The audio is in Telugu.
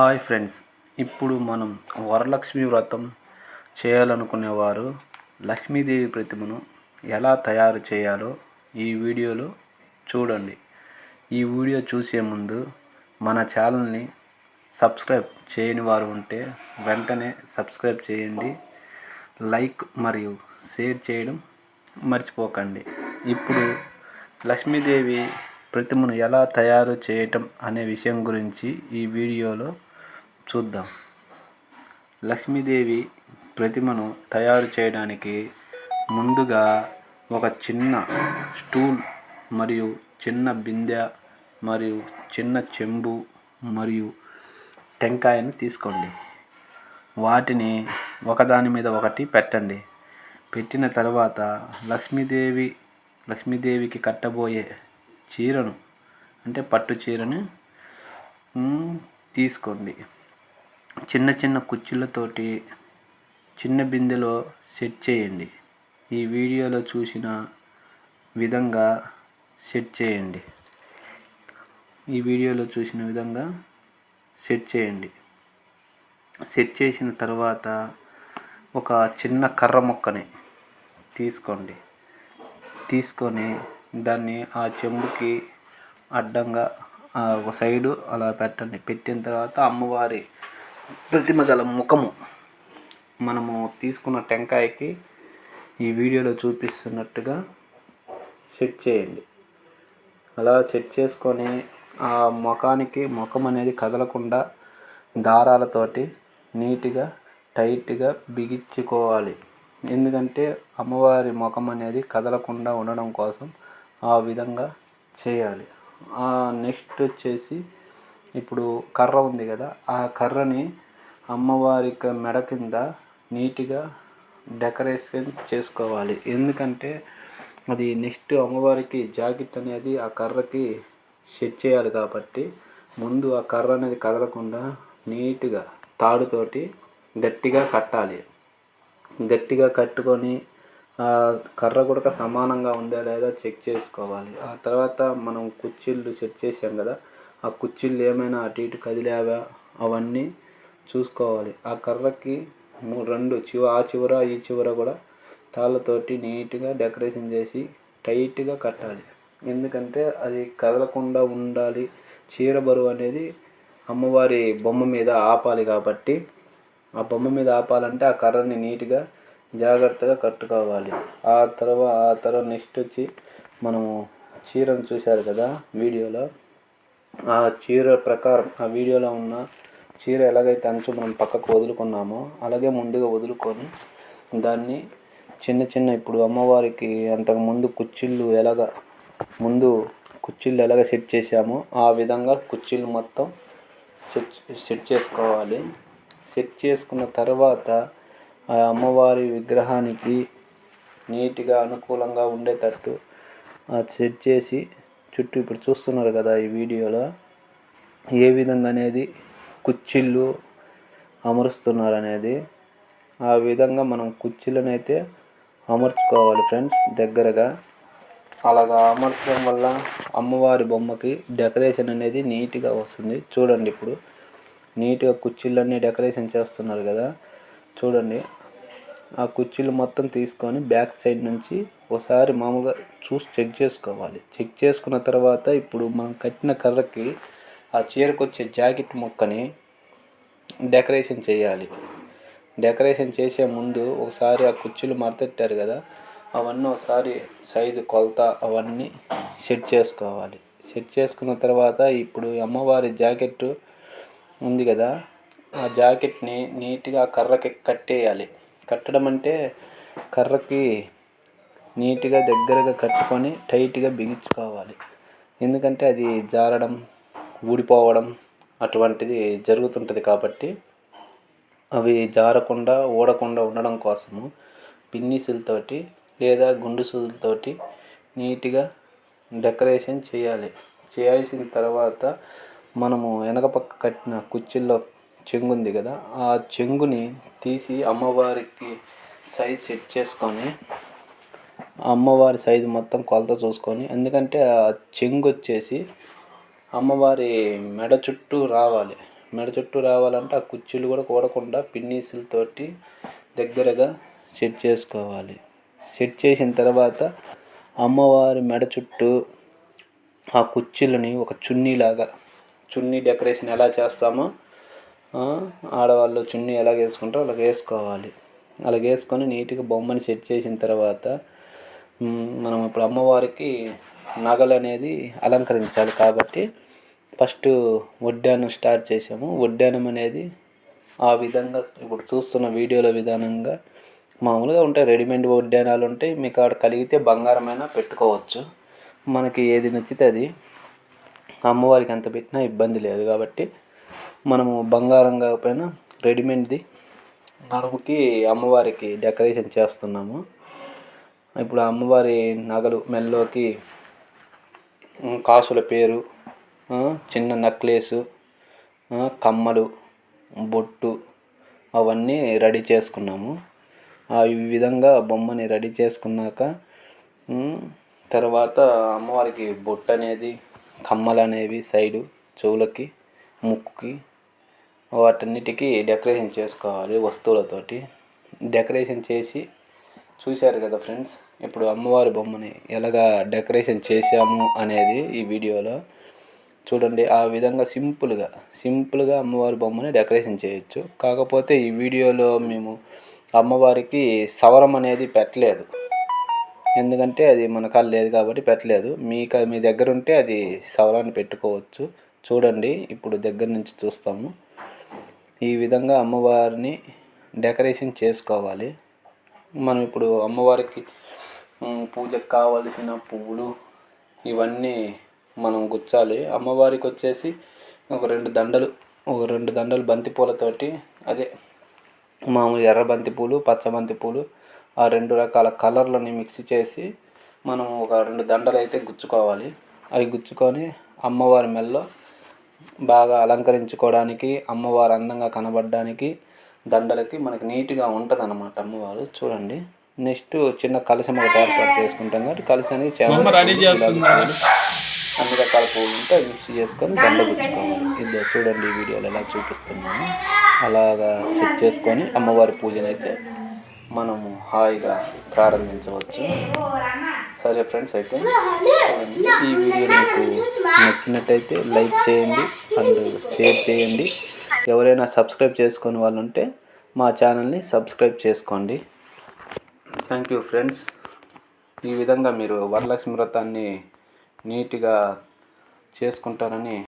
Hi friends. ఇప్పుడు మనం వరలక్ష్మి వ్రతం చేయాలనుకునేవారు లక్ష్మీదేవి ప్రతిమను ఎలా తయారు చేయాలో ఈ వీడియోలో చూడండి. ఈ వీడియో చూసే ముందు మన ఛానల్ని సబ్స్క్రైబ్ చేయని వారు ఉంటే వెంటనే సబ్స్క్రైబ్ చేయండి. లైక్ మరియు షేర్ చేయడం మర్చిపోకండి. ఇప్పుడు లక్ష్మీదేవి ప్రతిమను ఎలా తయారు చేయటం అనే విషయం గురించి ఈ వీడియోలో చూద్దాం. లక్ష్మీదేవి ప్రతిమను తయారు చేయడానికి ముందుగా ఒక చిన్న స్టూల్ మరియు చిన్న బిందె మరియు చిన్న చెంబు మరియు టెంకాయను తీసుకోండి. వాటిని ఒకదాని మీద ఒకటి పెట్టండి. పెట్టిన తర్వాత లక్ష్మీదేవి లక్ష్మీదేవికి కట్టబోయే చీరను అంటే పట్టు చీరను తీసుకోండి. చిన్న చిన్న కుచ్చులతోటి చిన్న బిందెలో సెట్ చేయండి. ఈ వీడియోలో చూసిన విధంగా సెట్ చేయండి. ఈ వీడియోలో చూసిన విధంగా సెట్ చేయండి. సెట్ చేసిన తర్వాత ఒక చిన్న కర్ర మొక్కని తీసుకోండి. తీసుకొని దాన్ని ఆ చెంబుకి అడ్డంగా ఒక సైడు అలా పెట్టండి. పెట్టిన తర్వాత అమ్మవారి ప్రతిమ గల ముఖము. మనము తీసుకున్న టెంకాయకి ఈ వీడియోలో చూపిస్తున్నట్టుగా సెట్ చేయండి. అలా సెట్ చేసుకొని ఆ ముఖానికి ముఖం అనేది కదలకుండా దారాలతోటి నీట్గా టైట్గా బిగించుకోవాలి. ఎందుకంటే అమ్మవారి ముఖం అనేది కదలకుండా ఉండడం కోసం ఆ విధంగా చేయాలి. నెక్స్ట్ వచ్చేసి ఇప్పుడు కర్ర ఉంది కదా ఆ కర్రని అమ్మవారికి మెడ కింద నీట్గా డెకరేషన్ చేసుకోవాలి. ఎందుకంటే అది నెక్స్ట్ అమ్మవారికి జాకెట్ అనేది ఆ కర్రకి సెట్ చేయాలి కాబట్టి ముందు ఆ కర్ర అనేది కదలకుండా నీట్గా తాడుతోటి గట్టిగా కట్టాలి. గట్టిగా కట్టుకొని కర్ర కూడా సమానంగా ఉందా లేదా చెక్ చేసుకోవాలి. ఆ తర్వాత మనం కుర్చీలు సెట్ చేసాం కదా ఆ కుర్చీలు ఏమైనా అటు ఇటు కదిలావా? అవన్నీ చూసుకోవాలి. ఆ కర్రకి రెండు చివ ఆ చివర ఈ చివర కూడా తాళ్ళతోటి నీట్గా డెకరేషన్ చేసి టైట్గా కట్టాలి. ఎందుకంటే అది కదలకుండా ఉండాలి. చీర బరువు అనేది అమ్మవారి బొమ్మ మీద ఆపాలి కాబట్టి ఆ బొమ్మ మీద ఆపాలంటే ఆ కర్రని నీట్గా జాగ్రత్తగా కట్టుకోవాలి. ఆ తర్వాత ఆ తర్వాత నెక్స్ట్ వచ్చి మనము చీరను చూశారు కదా వీడియోలో. ఆ చీర ప్రకారం ఆ వీడియోలో ఉన్న చీర ఎలాగైతే అంచు మనం పక్కకు వదులుకున్నామో అలాగే ముందుగా వదులుకొని దాన్ని చిన్న చిన్న ఇప్పుడు అమ్మవారికి అంతకు ముందు కుర్చీళ్ళు ఎలాగ ముందు కుచ్చిళ్ళు ఎలాగ సెట్ చేసామో ఆ విధంగా కుర్చీలు మొత్తం సెట్ సెట్ చేసుకోవాలి. సెట్ చేసుకున్న తర్వాత ఆ అమ్మవారి విగ్రహానికి నీట్గా అనుకూలంగా ఉండేటట్టు సెట్ చేసి చుట్టూ ఇప్పుడు చూస్తున్నారు కదా ఈ వీడియోలో. ఏ విధంగా అనేది కుర్చీలు అమరుస్తున్నారు అనేది ఆ విధంగా మనం కుర్చీలను అయితే అమర్చుకోవాలి ఫ్రెండ్స్ దగ్గరగా. అలాగా అమర్చడం వల్ల అమ్మవారి బొమ్మకి డెకరేషన్ అనేది నీట్గా వస్తుంది. చూడండి ఇప్పుడు నీట్గా కుర్చీలన్నీ డెకరేషన్ చేస్తున్నారు కదా. చూడండి. ఆ కుర్చీలు మొత్తం తీసుకొని బ్యాక్ సైడ్ నుంచి ఒకసారి మామూలుగా చూసి చెక్ చేసుకోవాలి. చెక్ చేసుకున్న తర్వాత ఇప్పుడు మనం కట్టిన కర్రకి ఆ చీరకు వచ్చే జాకెట్ ముక్కని డెకరేషన్ చేయాలి. డెకరేషన్ చేసే ముందు ఒకసారి ఆ కుర్చీలు మరతెట్టారు కదా అవన్నీ ఒకసారి సైజు కొలత అవన్నీ సెట్ చేసుకోవాలి. సెట్ చేసుకున్న తర్వాత ఇప్పుడు అమ్మవారి జాకెట్ ఉంది కదా ఆ జాకెట్ని నీట్గా కర్రకి కట్టేయాలి. కట్టడం అంటే కర్రకి నీట్గా దగ్గరగా కట్టుకొని టైట్గా బిగించుకోవాలి. ఎందుకంటే అది జారడం ఊడిపోవడం అటువంటిది జరుగుతుంటుంది కాబట్టి అవి జారకుండా ఊడకుండా ఉండడం కోసము పిన్నిసులతోటి లేదా గుండుసులతోటి నీట్గా డెకరేషన్ చేయాలి. చేయాల్సిన తర్వాత మనము వెనక పక్క కట్టిన కుర్చీల్లో చెంగు ఉంది కదా ఆ చెంగుని తీసి అమ్మవారికి సైజ్ సెట్ చేసుకొని అమ్మవారి సైజు మొత్తం కొలత చూసుకొని ఎందుకంటే ఆ చెంగు వచ్చేసి అమ్మవారి మెడ చుట్టూ రావాలి. మెడ చుట్టూ రావాలంటే ఆ కుర్చీలు కూడా కూడకుండా పిన్నీసులతోటి దగ్గరగా సెట్ చేసుకోవాలి. సెట్ చేసిన తర్వాత అమ్మవారి మెడ చుట్టూ ఆ కుర్చీలని ఒక చున్నీలాగా చున్నీ డెకరేషన్ ఎలా చేస్తామో ఆడవాళ్ళు చున్నీ ఎలా వేసుకుంటారో అలాగ వేసుకోవాలి. అలాగ వేసుకొని నీట్గా బొమ్మని సెట్ చేసిన తర్వాత మనం ఇప్పుడు అమ్మవారికి నగలు అనేది అలంకరించాలి కాబట్టి ఫస్ట్ వడ్డానం స్టార్ట్ చేసాము. వడ్డానం అనేది ఆ విధంగా ఇప్పుడు చూస్తున్న వీడియోల విధానంగా మామూలుగా ఉంటాయి. రెడీమేడ్ వడ్డానాలు ఉంటాయి. మీకు ఆడ కలిగితే బంగారమైనా పెట్టుకోవచ్చు. మనకి ఏది నచ్చితే అది. అమ్మవారికి ఎంత పెట్టినా ఇబ్బంది లేదు కాబట్టి మనము బంగారం కాకపోయినా రెడీమేడ్ది నడుముకి అమ్మవారికి డెకరేషన్ చేస్తున్నాము. ఇప్పుడు అమ్మవారి నగలు మెల్లోకి కాసుల పేరు చిన్న నెక్లెసు కమ్మలు బొట్టు అవన్నీ రెడీ చేసుకున్నాము. ఈ విధంగా బొమ్మని రెడీ చేసుకున్నాక తర్వాత అమ్మవారికి బొట్టు అనేది కమ్మలు అనేవి సైడు చెవులకి ముక్కుకి వాటన్నిటికీ డెకరేషన్ చేసుకోవాలి వస్తువులతోటి. డెకరేషన్ చేసి చూశారు కదా ఫ్రెండ్స్? ఇప్పుడు అమ్మవారి బొమ్మని ఎలాగా డెకరేషన్ చేసాము అనేది ఈ వీడియోలో చూడండి. ఆ విధంగా సింపుల్గా సింపుల్గా అమ్మవారి బొమ్మని డెకరేషన్ చేయొచ్చు. కాకపోతే ఈ వీడియోలో మేము అమ్మవారికి సవరం అనేది పెట్టలేదు. ఎందుకంటే అది మన కాళ్ళు లేదు కాబట్టి పెట్టలేదు. మీకు మీ దగ్గర ఉంటే అది సవరాన్ని పెట్టుకోవచ్చు. చూడండి ఇప్పుడు దగ్గర నుంచి చూస్తాము. ఈ విధంగా అమ్మవారిని డెకరేషన్ చేసుకోవాలి. మనం ఇప్పుడు అమ్మవారికి పూజకు కావలసిన పువ్వులు ఇవన్నీ మనం గుచ్చాలి. అమ్మవారికి వచ్చేసి ఒక రెండు దండలు ఒక రెండు దండలు బంతి పూలతోటి అదే మామూలు ఎర్ర బంతి పూలు పచ్చ బంతి పూలు ఆ రెండు రకాల కలర్లని మిక్స్ చేసి మనం ఒక రెండు దండలు అయితే గుచ్చుకోవాలి. అవి గుచ్చుకొని అమ్మవారి మెల్లో బాగా అలంకరించుకోవడానికి అమ్మవారు అందంగా కనబడడానికి దండలకి మనకి నీట్గా ఉంటుంది అనమాట అమ్మవారు. చూడండి. నెక్స్ట్ చిన్న కలశం ఒకటి ఏర్పాటు చేసుకుంటాం కాబట్టి కలశానికి అన్ని రకాల పువ్వులు ఉంటే మిక్స్ చేసుకొని దండ గుచ్చుకోవాలి. ఇది చూడండి ఈ వీడియోలో ఎలా చూపిస్తున్నాము అలాగా సెట్ చేసుకొని అమ్మవారి పూజనైతే మనము హాయిగా ప్రారంభించవచ్చు. సరే ఫ్రెండ్స్ అయితే ఈ వీడియో మీకు నచ్చినట్టయితే లైక్ చేయండి అండ్ షేర్ చేయండి. ఎవరైనా సబ్స్క్రైబ్ చేసుకుని వాళ్ళు ఉంటే మా ఛానల్ని సబ్స్క్రైబ్ చేసుకోండి. థ్యాంక్ యూ ఫ్రెండ్స్ ఈ విధంగా మీరు వరలక్ష్మి వ్రతాన్ని నీట్గా చేసుకుంటారని